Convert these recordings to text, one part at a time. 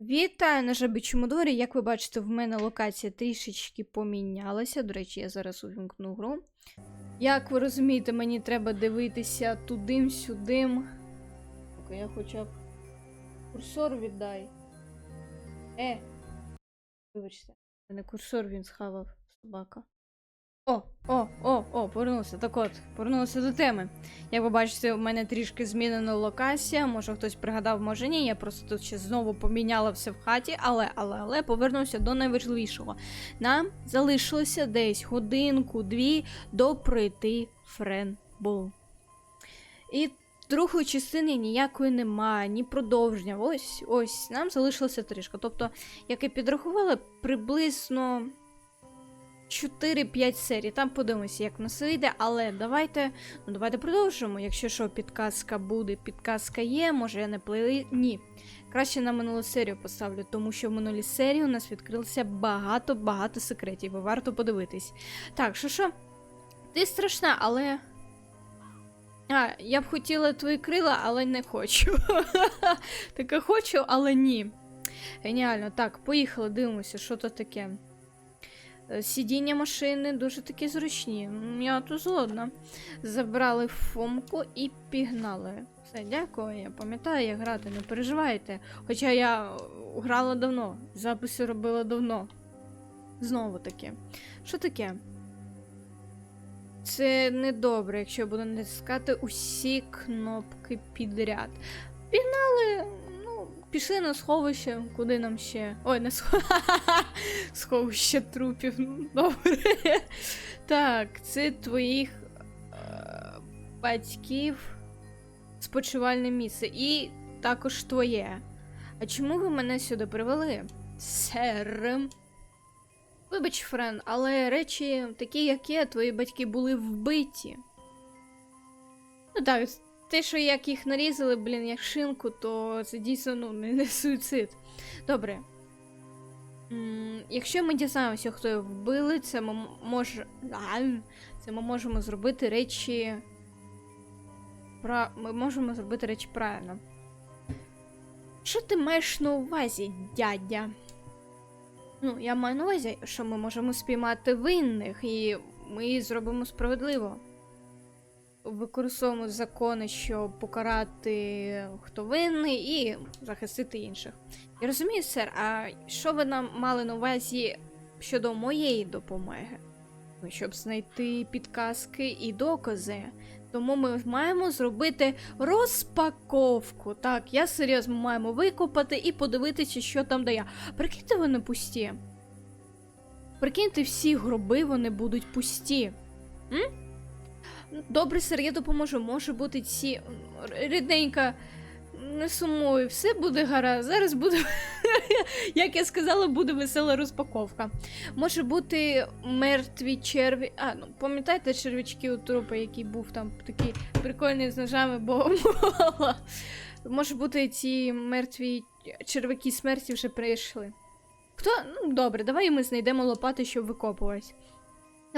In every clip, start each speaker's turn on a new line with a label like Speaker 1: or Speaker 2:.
Speaker 1: Вітаю на жабічому дворі. Як ви бачите, в мене локація трішечки помінялася. До речі, я зараз увімкну гру. Як ви розумієте, мені треба дивитися тудим-сюдим. Поки я хоча б курсор віддай. Е. Вибачте, мене курсор він схавав собака. О, о, о, о, повернувся. Так от, повернувся до теми. Як ви бачите, у мене трішки змінена локація. Може хтось пригадав, може ні. Я просто тут ще знову поміняла все в хаті, але, але, але повернувся до найважливішого. Нам залишилося десь годинку-дві до пройти Френбол. І другої частини ніякої немає, ні продовження. Ось, ось, нам залишилося трішки. Тобто, як і підрахували, приблизно. 4-5 серій. Там подивимося, як нас вийде, але давайте. Ну, давайте продовжимо. Якщо що, підказка буде, підказка є, може я не плей... Ні. Краще на минулу серію поставлю, тому що в минулій серії у нас відкрилося багато-багато секретів, і варто подивитись. Так, що що? Ти страшна, але. А, я б хотіла твої крила, але не хочу. Таке хочу, але ні. Геніально. Так, поїхали, дивимося, що то таке. Е, Сидіння машини дуже такі зручні. Я тут згодна. Забрали фомку і пігнали. Все, дякую. Я пам'ятаю, як грати, не переживайте. Хоча я е, грала давно, записи робила давно. Знову таки. Що таке? Це недобре, якщо я буду натискати усі кнопки підряд. Пігнали, пішли на сховище, куди нам ще. Ой, не сховище. Сховище трупів. ну, Добре. Так, це твоїх е, батьків спочивальне місце. І також твоє. А чому ви мене сюди привели? Сер. Вибач, Френ, але речі, такі, як я, твої батьки були вбиті. Ну так, те, що як їх нарізали, блін, як шинку, то це дійсно ну, не, суїцид. Добре. М, Якщо ми дізнаємося, хто його вбили, це ми м- може. А, Це ми можемо зробити речі. Пра... Ми можемо зробити речі правильно. Що ти маєш на увазі, дядя? Ну, я маю на увазі, що ми можемо спіймати винних, і ми зробимо справедливо. Використовуємо закони, щоб покарати хто винний і захистити інших. Я розумію, сер, а що ви нам мали на увазі щодо моєї допомоги? Ну, щоб знайти підказки і докази. Тому ми маємо зробити розпаковку. Так, я серйозно маємо викопати і подивитися, що там дає. Прикиньте, вони пусті. Прикиньте, всі гроби вони будуть пусті. М? Добре, сер, я допоможу. Може бути ці. Рідненька, не сумуй, все буде гаразд. Зараз буде. Як я сказала, буде весела розпаковка. Може бути мертві черві. А, ну пам'ятаєте червячки у трупа, який був там такий прикольний з ножами, бо може бути ці мертві червяки смерті вже прийшли. Хто? Ну, добре, давай ми знайдемо лопати, щоб викопуватись.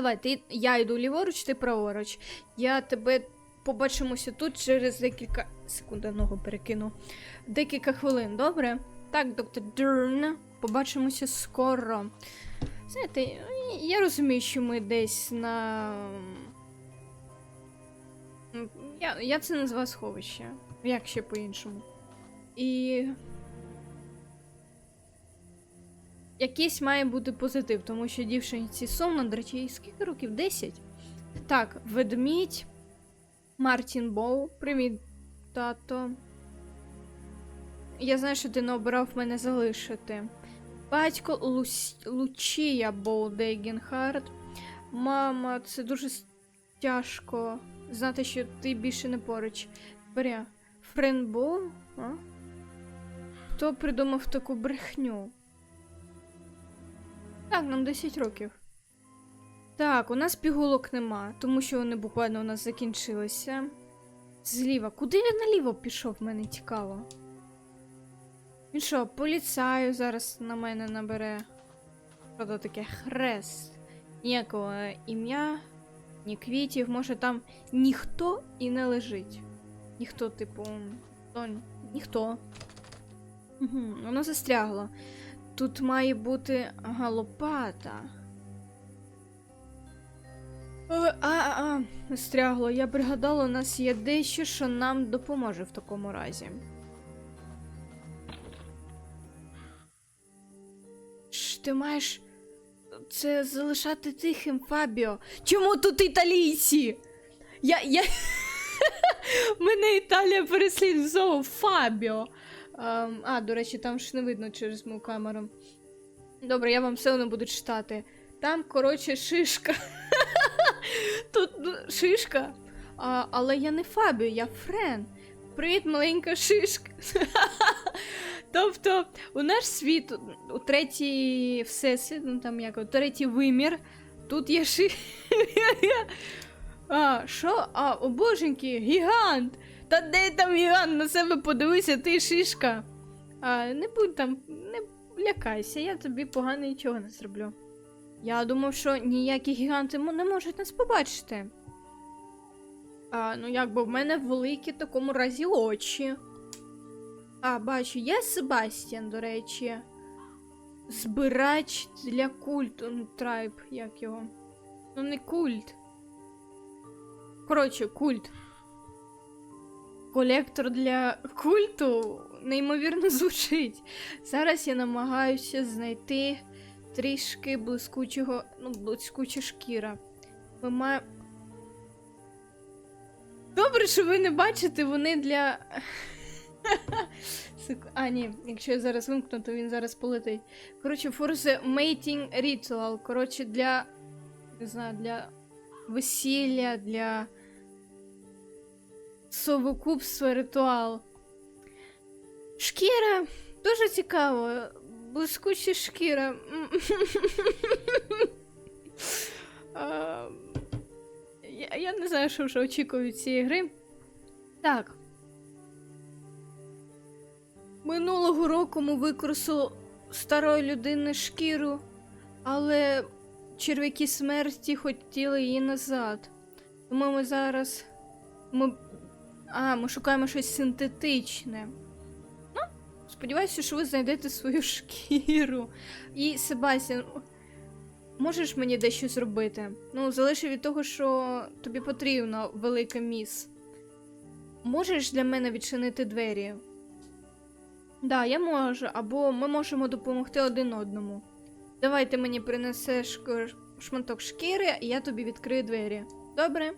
Speaker 1: Давай, ти, я йду ліворуч, ти праворуч. Я тебе побачимося тут через декілька. Секунд, я ногу перекину. Декілька хвилин, добре? Так, доктор Дерн, побачимося скоро. Знаєте, я розумію, що ми десь на. Я, я це назвав сховище. Як ще по-іншому. І. Якийсь має бути позитив, тому що дівчинці сумно, до речі, скільки років? 10? Так, ведмідь. Мартін Боу. Привіт, тато. Я знаю, що ти не обирав мене залишити. Батько Лус... Лучія Боу Дейгенхард. Мама, це дуже тяжко знати, що ти більше не поруч. Френ Боу? Хто придумав таку брехню? Так, нам 10 років. Так, у нас пігулок нема, тому що вони буквально у нас закінчилися. Зліва. Куди він наліво пішов, мене цікаво. Він що, поліцаю зараз на мене набере. Що то таке хрест. Ніякого ім'я, ні квітів, може там ніхто і не лежить. Ніхто, типу. То ніхто. Угу, воно застрягло. Тут має бути ага, лопата. Е, А, а, а, застрягло. Я пригадала, у нас є дещо, що нам допоможе в такому разі. Ш, ти маєш це залишати тихим, Фабіо. Чому тут італійці? Я. я... Мене Італія переслідує знову Фабіо. Ем, а, до речі, там ж не видно через мою камеру. Добре, я вам все одно буду читати. Там, коротше, шишка. Тут ну, шишка. А, але я не Фабіо, я Френ. Привіт, маленька шишка. тобто, у наш світ, у- третій всесвіт, ну там як, у третій вимір, тут є ши. а, що? А, о боженьки, гігант! Та де там гігант? На себе подивися, ти шишка. А, не будь там, не лякайся, я тобі погано нічого не зроблю. Я думав, що ніякі гіганти не можуть нас побачити. А, ну якби в мене великі в такому разі очі. А, бачу, є Себастьян, до речі. Збирач для культу. Ну, трайб, як його. Ну, не культ. Коротше, культ. Колектор для культу неймовірно звучить. Зараз я намагаюся знайти трішки блискучого, ну, блискуча шкіра. Ми маємо. Добре, що ви не бачите, вони для. А, ні, якщо я зараз вимкну, то він зараз полетить. Коротше, for the mating ritual. Коротше, для. Не знаю, для весілля, для совокупства ритуал. Шкіра дуже цікаво. Блискуча шкіра. Я, не знаю, що вже очікую цієї гри. Так. Минулого року ми використали старої людини шкіру, але черв'яки смерті хотіли її назад. Тому ми зараз. Ми. А, ми шукаємо щось синтетичне. Ну, сподіваюся, що ви знайдете свою шкіру. І Себастьян, можеш мені дещо зробити? Ну, залежить від того, що тобі потрібно, велика міс. Можеш для мене відчинити двері? Да, я можу, або ми можемо допомогти один одному. Давай ти мені принесеш шматок шкіри, і я тобі відкрию двері. Добре?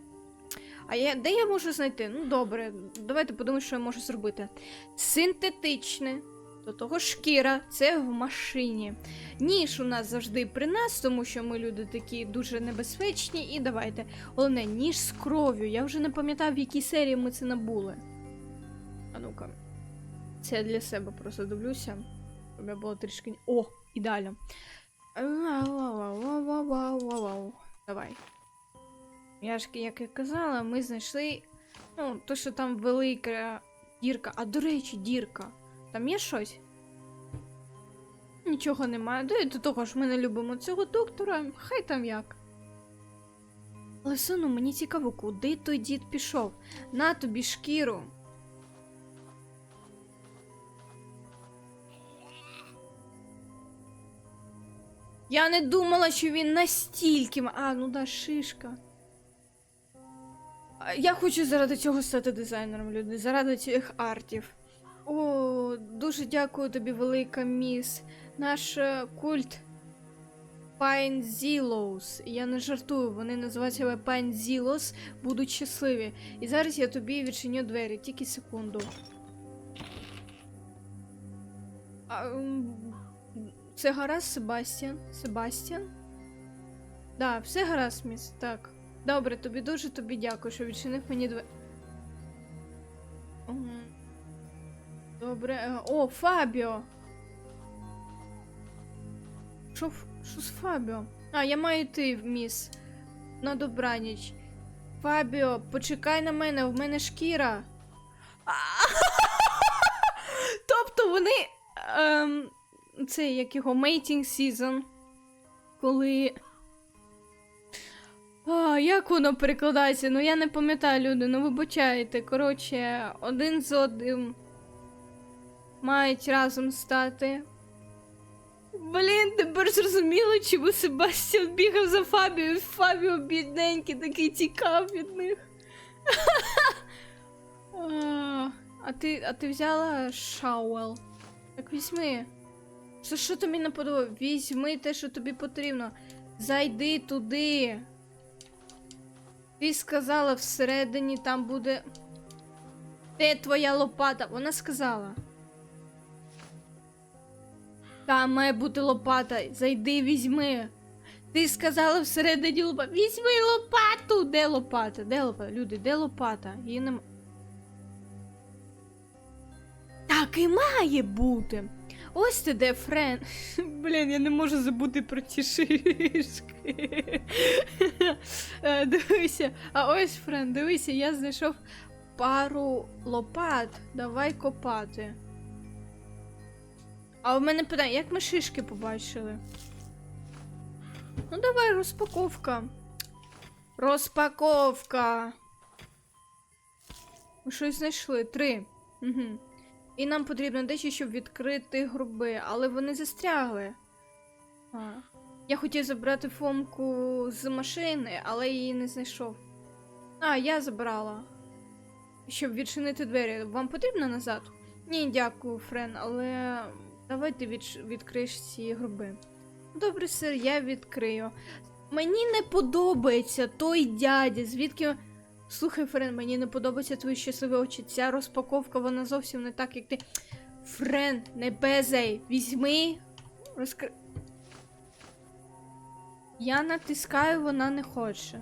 Speaker 1: А я, де я можу знайти? Ну, добре, давайте подумаємо, що я можу зробити. Синтетичне. До того шкіра, це в машині. Ніж у нас завжди при нас, тому що ми люди такі дуже небезпечні. І давайте. Головне, ніж з кров'ю. Я вже не пам'ятаю, в якій серії ми це набули. А ну-ка. Це я для себе просто дивлюся. Щоб я була трішки. О, ідеально. Давай. Я ж, як і казала, ми знайшли. Ну, то, що там велика дірка. А до речі, дірка. Там є щось? Нічого немає. Да і до того ж ми не любимо цього доктора. Хай там як. Але одно мені цікаво, куди той дід пішов. На тобі шкіру. Я не думала, що він настільки. А, ну да, шишка. Я хочу заради цього стати дизайнером, люди, заради цих артів. О, дуже дякую тобі, велика міс. Наш е, культ Zillows. Я не жартую, вони називають себе Zillows, будуть щасливі. І зараз я тобі відчиню двері, тільки секунду. А, це гаразд, Себастьян? Себастьян? Да, все гаразд, міс. Так. Добре, тобі дуже тобі дякую, що відчинив мені двері. Добре. е, О, Фабіо. Що, що з Фабіо? А, я маю йти, міс. На добраніч. Фабіо, почекай на мене, в мене шкіра. Тобто вони. Ем, це як його mating season. Коли. Як воно перекладається? Ну я не пам'ятаю, люди, ну вибачайте. Коротше, один з одним. мають разом стати. Блін, тепер зрозуміло, чому Себастьян бігав за Фабіо. Фабіо бідненький, такий тікав від них. А, ти, а ти взяла шауел? Так візьми. Що, що тобі не подобається? Візьми те, що тобі потрібно. Зайди туди. Ти сказала всередині там буде. Де твоя лопата? Вона сказала. Там має бути лопата. Зайди, візьми. Ти сказала всередині лопата. Візьми лопату! Де лопата? Де лопата? Люди, де лопата? Її нема. Так і має бути. Ось ти де Френ. Блін, я не можу забути про ті шишки. Е, Дивися, а ось Френ, дивися, я знайшов пару лопат. Давай копати. А у мене питання, як ми шишки побачили? Ну, давай розпаковка. Розпаковка. Ми щось знайшли. Три. Угу. І нам потрібно дещо, щоб відкрити груби, але вони застрягли. А. Я хотів забрати фомку з машини, але її не знайшов. А, я забрала. Щоб відчинити двері. Вам потрібно назад? Ні, дякую, Френ, але давай ти відч... відкриєш ці груби. Добре, сир, я відкрию. Мені не подобається той дядя, звідки. Слухай, Френ, мені не подобаються твої щасливі очі. Ця розпаковка, вона зовсім не так, як ти. Френ, не безай, візьми. Розкри... Я натискаю, вона не хоче.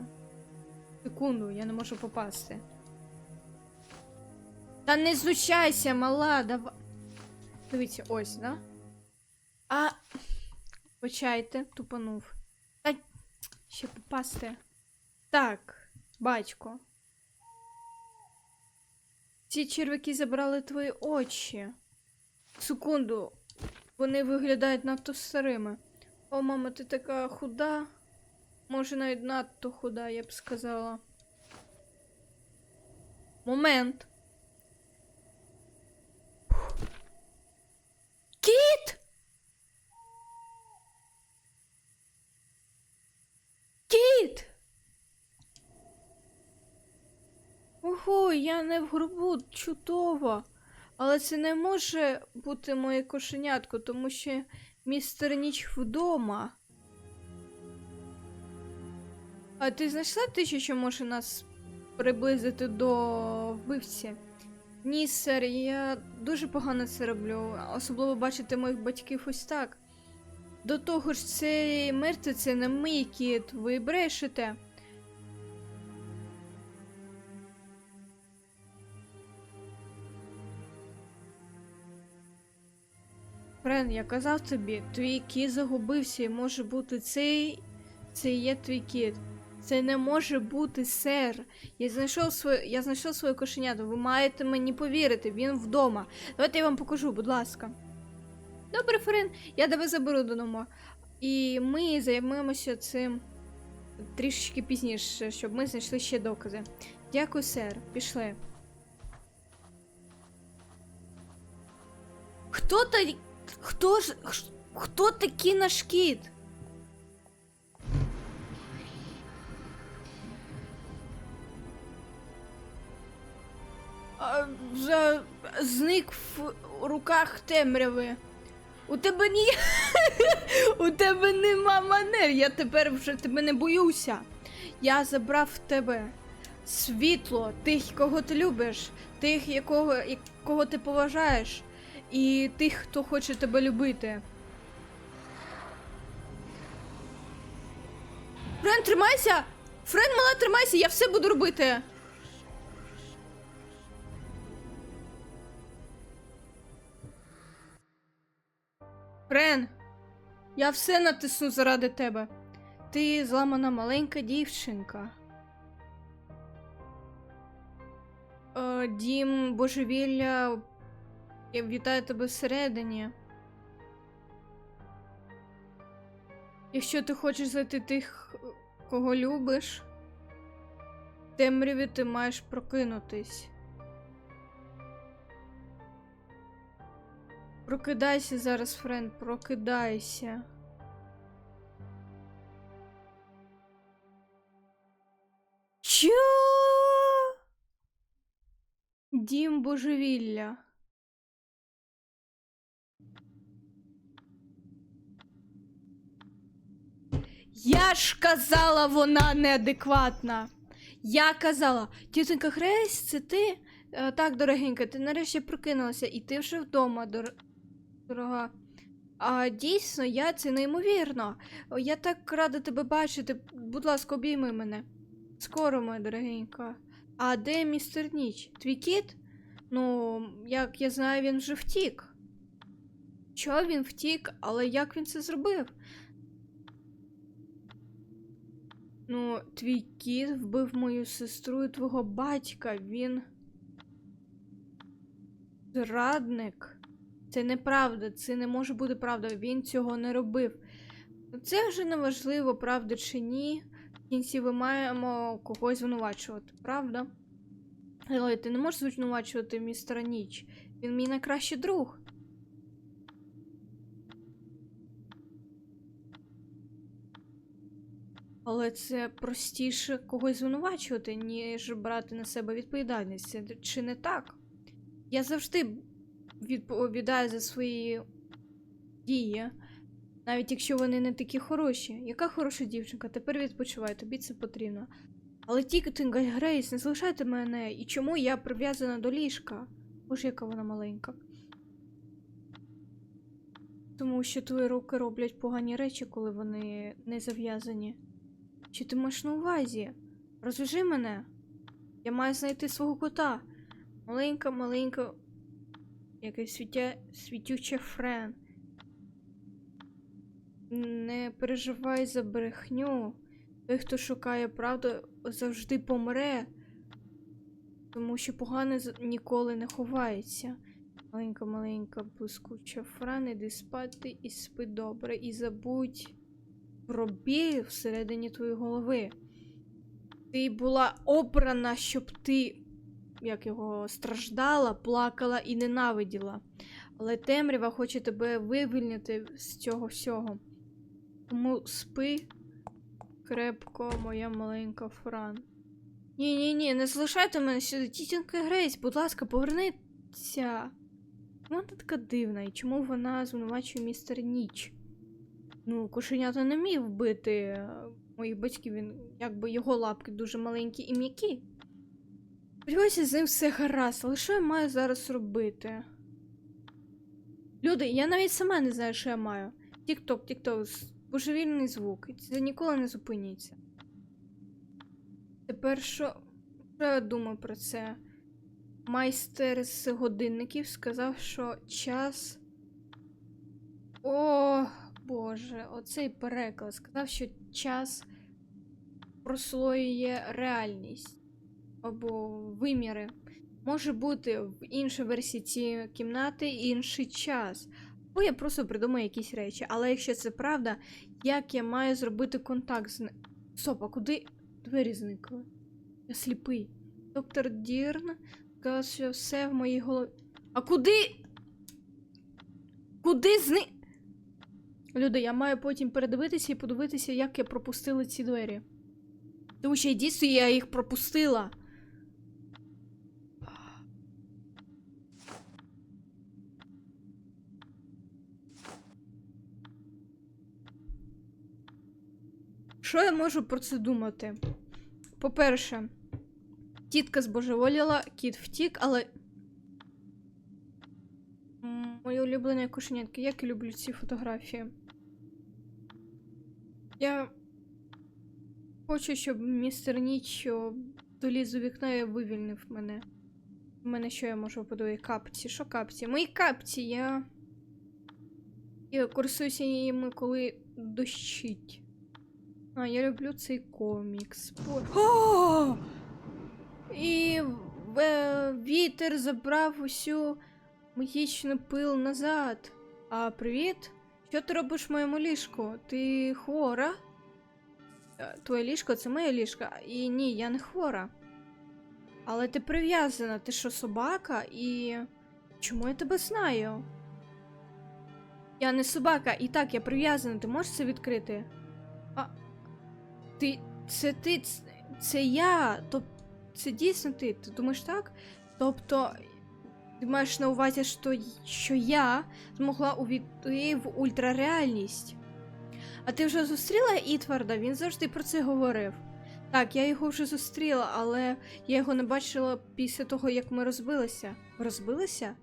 Speaker 1: Секунду, я не можу попасти. Та не знущайся, мала, давай. Дивіться, ось, да? А. Почайте, тупанув. Та ще попасти. Так, батько. Ці червяки забрали твої очі. Секунду. Вони виглядають надто старими. О, мама, ти така худа. Може, навіть надто худа, я б сказала. Момент. Кіт! Ого, я не в гробу чудово. Але це не може бути моє кошенятко, тому що містер ніч вдома. А ти знайшла те, що може нас приблизити до вбивці? Ні, сер, я дуже погано це роблю, особливо бачити моїх батьків ось так. До того ж, цей мертвий це не мій кіт, ви брешете. Френ, я казав тобі, твій кіт загубився і може бути цей. Це є твій кіт. Це не може бути, сер. Я знайшов своє, я знайшов своє кошенято. Ви маєте мені повірити, він вдома. Давайте я вам покажу, будь ласка. Добре, Френ, я тебе заберу додому. І ми займемося цим трішечки пізніше, щоб ми знайшли ще докази. Дякую, сер. Пішли. Хто та... Хто ж. Хто такий наш кіт? А, вже зник в руках темряви. У тебе ні. У тебе нема манер. Я тепер вже тебе не боюся. Я забрав в тебе світло, тих, кого ти любиш, тих, якого, якого ти поважаєш, і тих, хто хоче тебе любити. Френ, тримайся! Френ, мала, тримайся, я все буду робити. Френ, я все натисну заради тебе. Ти зламана маленька дівчинка. Е, дім божевілля. Я вітаю тебе всередині. Якщо ти хочеш знайти тих, кого любиш, в темряві ти маєш прокинутись. Прокидайся зараз, френд, прокидайся. Чо? Дім божевілля. Я ж казала, вона неадекватна. Я казала, тітонька Грейс, це ти? Е, так, дорогенька, ти нарешті прокинулася, і ти вже вдома, дор... дорога. А дійсно, я це неймовірно. Я так рада тебе бачити. Будь ласка, обійми мене. Скоро, моя дорогенька. А де містер Ніч? Твій кіт? Ну, як я знаю, він вже втік. Що він втік, але як він це зробив? Ну, твій кіт вбив мою сестру і твого батька. Він. Зрадник. Це неправда, це не може бути правда. Він цього не робив. Це вже не важливо, правда чи ні. В кінці ми маємо когось звинувачувати, правда? Але ти не можеш звинувачувати містера Ніч. Він мій найкращий друг. Але це простіше когось звинувачувати, ніж брати на себе відповідальність. Чи не так? Я завжди відповідаю за свої дії, навіть якщо вони не такі хороші. Яка хороша дівчинка, тепер відпочивай, тобі це потрібно. Але тільки ти, Грейс, не залишайте мене, і чому я прив'язана до ліжка? Боже, яка вона маленька. Тому що твої руки роблять погані речі, коли вони не зав'язані. Чи ти маєш на увазі? Розв'яжи мене. Я маю знайти свого кота. Маленька, маленька. Якась світя... світюча френ. Не переживай за брехню. Той, хто шукає правду, завжди помре. Тому що погане ніколи не ховається. Маленька, маленька, блискуча фран, іди спати і спи добре. І забудь про біль всередині твоєї голови. Ти була обрана, щоб ти, як його, страждала, плакала і ненавиділа. Але темрява хоче тебе вивільнити з цього всього. Тому спи крепко, моя маленька Фран. Ні, ні, ні, не залишайте мене сюди. Тітінка Грейс, будь ласка, повернися. Вона така дивна, і чому вона звинувачує містер Ніч? Ну, кошенята не міг вбити е, моїх батьків, він якби його лапки дуже маленькі і м'які. Сподіваюся, з ним все гаразд, але що я маю зараз робити? Люди, я навіть сама не знаю, що я маю. Тік-ток, тік-ток, божевільний звук. Це ніколи не зупиніться. Тепер що, що я думаю про це? Майстер з годинників сказав, що час. О, Боже, оцей переклад сказав, що час прослоює реальність або виміри. Може бути в іншій версії цієї кімнати інший час. Або я просто придумаю якісь речі. Але якщо це правда, як я маю зробити контакт з? Стоп, а куди двері зникли? Я сліпий. Доктор Дірн сказав, що все в моїй голові. А куди? Куди зни. Люди, я маю потім передивитися і подивитися, як я пропустила ці двері. Тому що дійсно я їх пропустила. Що я можу про це думати? По-перше, тітка збожеволіла, кіт втік, але. М, Моє улюблене кошенятки, як я люблю ці фотографії. Я хочу, щоб містер Ніч доліз у вікно і вивільнив мене. У мене що я можу подивити? Капці. Що капці? Мої капці, я. Я користуюся ними, коли дощить. А, я люблю цей комікс. О! І е, вітер забрав усю магічну пил назад. А привіт? Що ти робиш в моєму ліжку? Ти хвора? Е, Твоє ліжко це моє ліжко. І ні, я не хвора. Але ти прив'язана, ти що собака і. Чому я тебе знаю? Я не собака, і так, я прив'язана, ти можеш це відкрити? А. Ти. Це ти. Це, я. Тобто, це дійсно ти. Ти думаєш так? Тобто, ти маєш на увазі, що, що я змогла увійти в ультрареальність. А ти вже зустріла Ітварда? Він завжди про це говорив. Так, я його вже зустріла, але я його не бачила після того, як ми розбилися. Розбилися?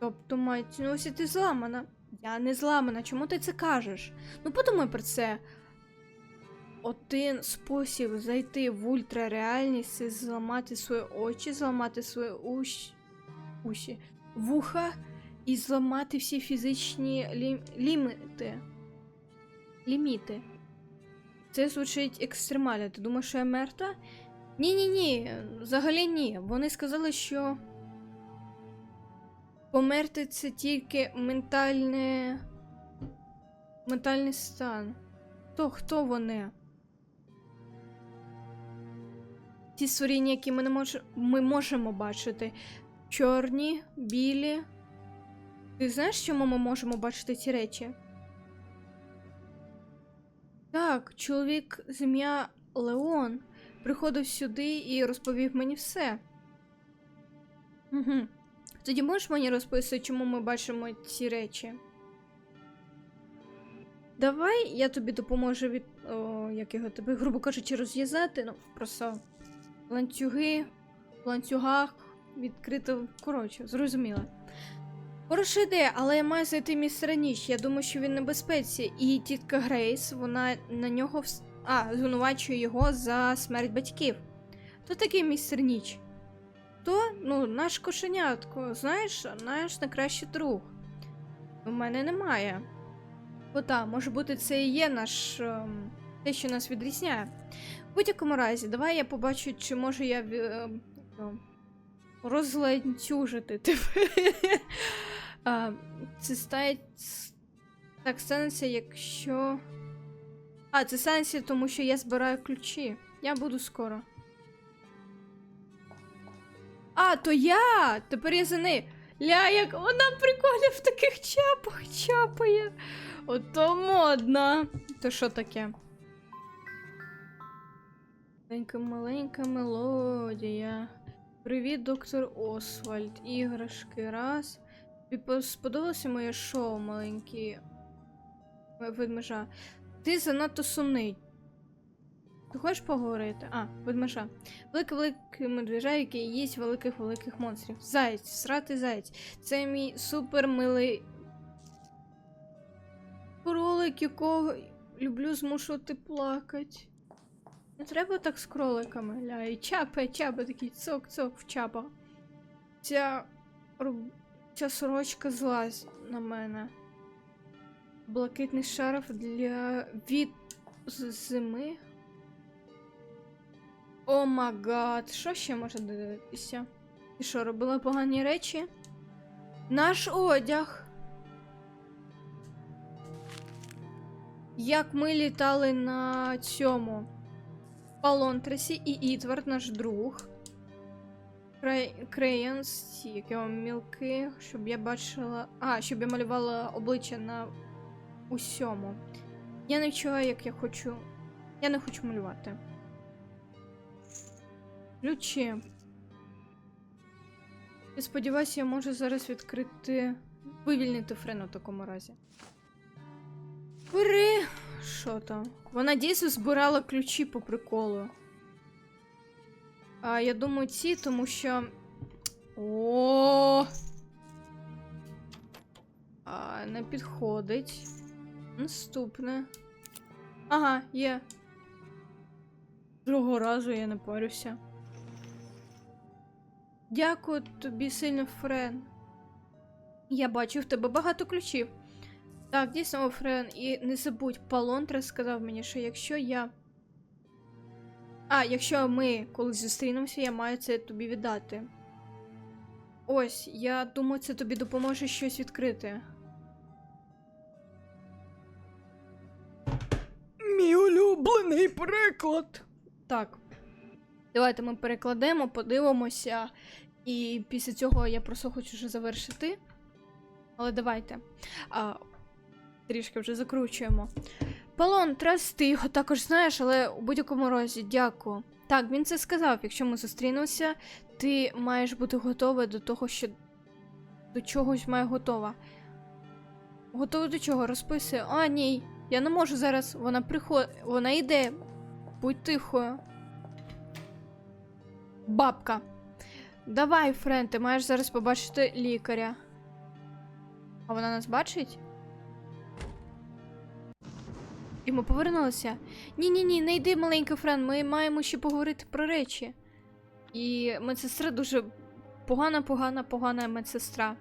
Speaker 1: Тобто, мають на увазі, ти зламана. Я не зламана, чому ти це кажеш? Ну подумай про це. Один спосіб зайти в ультрареальність це зламати свої очі, зламати свої ущ... уші, вуха і зламати всі фізичні лі... ліміти. Ліміти. Це звучить екстремально. Ти думаєш, що я мертва? Ні, ні, ні, взагалі ні. Вони сказали, що померти це тільки ментальне. ментальний стан. То хто вони? Ті створіння, які ми не мож... ми можемо бачити. Чорні, білі. Ти знаєш, чому ми можемо бачити ці речі? Так, чоловік з ім'я Леон приходив сюди і розповів мені все. Угу. Тоді можеш мені розповісти, чому ми бачимо ці речі? Давай я тобі допоможу від. О, як його тебе, грубо кажучи, розв'язати. Ну, просто ланцюги, в ланцюгах відкрито. Коротше, зрозуміло. Хороша ідея, але я маю знайти містера Ніч. Я думаю, що він в небезпеці. І тітка Грейс, вона на нього вс... А, звинувачує його за смерть батьків. Хто такий містер Ніч? То, ну, наш кошенятко, знаєш, наш найкращий друг. У мене немає. Ота, може бути, це і є наш. ем, те, що нас відрізняє. В будь-якому разі, давай я побачу, чи можу я е, ну, розланцюжити Це стає. Так, станеться, якщо. А, це станеться, тому що я збираю ключі. Я буду скоро. А, то я! Тепер я за нею. Ля, як вона прикольно в таких чапах чапає. Ото модно. То що таке? Маленька маленька мелодія. Привіт, доктор Освальд. Іграшки. Раз. Тобі сподобалося моє шоу, маленький е, ведмежа. Ти занадто сумний. Ти хочеш поговорити? А, ведмежа. Великий великий медвежа, який їсть великих великих монстрів. Заєць, срати заєць. Це мій супер милий кролик, якого люблю змушувати плакати. Не треба так з кроликами, ля. І чапа, чапа такий цок-цок в чапа. Ця, ця сорочка злазь на мене. Блакитний шарф для від зими. О магад, що ще може дивитися? Ти що, робила погані речі? Наш одяг. Як ми літали на цьому Палонтресі і Ітвард, наш друг. Крей... Крейонс, як його мілки, щоб я бачила. А, щоб я малювала обличчя на усьому. Я не відчуваю, як я хочу. Я не хочу малювати. Ключі. Я сподіваюся, я можу зараз відкрити. Вивільнити Френу в такому разі. Бери. Що там? Вона дійсно збирала ключі по приколу. А, я думаю, ці, тому що. О. А, не підходить. Наступне. Ага, є. Другого разу я не парюся. Дякую тобі сильно, Френ. Я бачу в тебе багато ключів. Так, дійсно, Френ, і не забудь, Палонтре сказав мені, що якщо я. А, якщо ми колись зустрінемося, я маю це тобі віддати. Ось, я думаю, це тобі допоможе щось відкрити. Мій улюблений приклад. Так. Давайте ми перекладемо, подивимося. І після цього я просто хочу вже завершити. Але давайте. А, трішки вже закручуємо. Палон, трас, ти його також знаєш, але у будь-якому разі дякую. Так, він це сказав. Якщо ми зустрінемося, ти маєш бути готова до того, що до чогось має готова. Готова до чого? Розписує. А, ні. Я не можу зараз. Вона приходить. Вона йде. Будь тихою. Бабка. Давай, Френ, ти маєш зараз побачити лікаря. А вона нас бачить? І ми повернулися. Ні-ні ні, не йди, маленький Френ, ми маємо ще поговорити про речі. І медсестра дуже погана, погана, погана медсестра.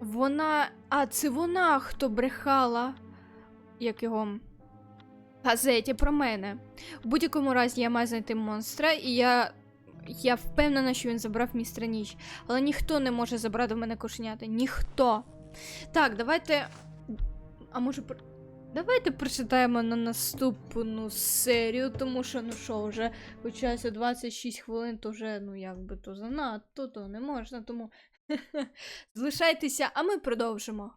Speaker 1: Вона. А, це вона, хто брехала. Як його. Газеті про мене. У будь-якому разі я маю знайти монстра, і я. Я впевнена, що він забрав містера ніч. Але ніхто не може забрати в мене кошенята. Ніхто. Так, давайте. А може. Давайте прочитаємо на наступну серію, тому що, ну що, вже почалося 26 хвилин, то вже, ну якби то занадто, то не можна, тому залишайтеся, а ми продовжимо.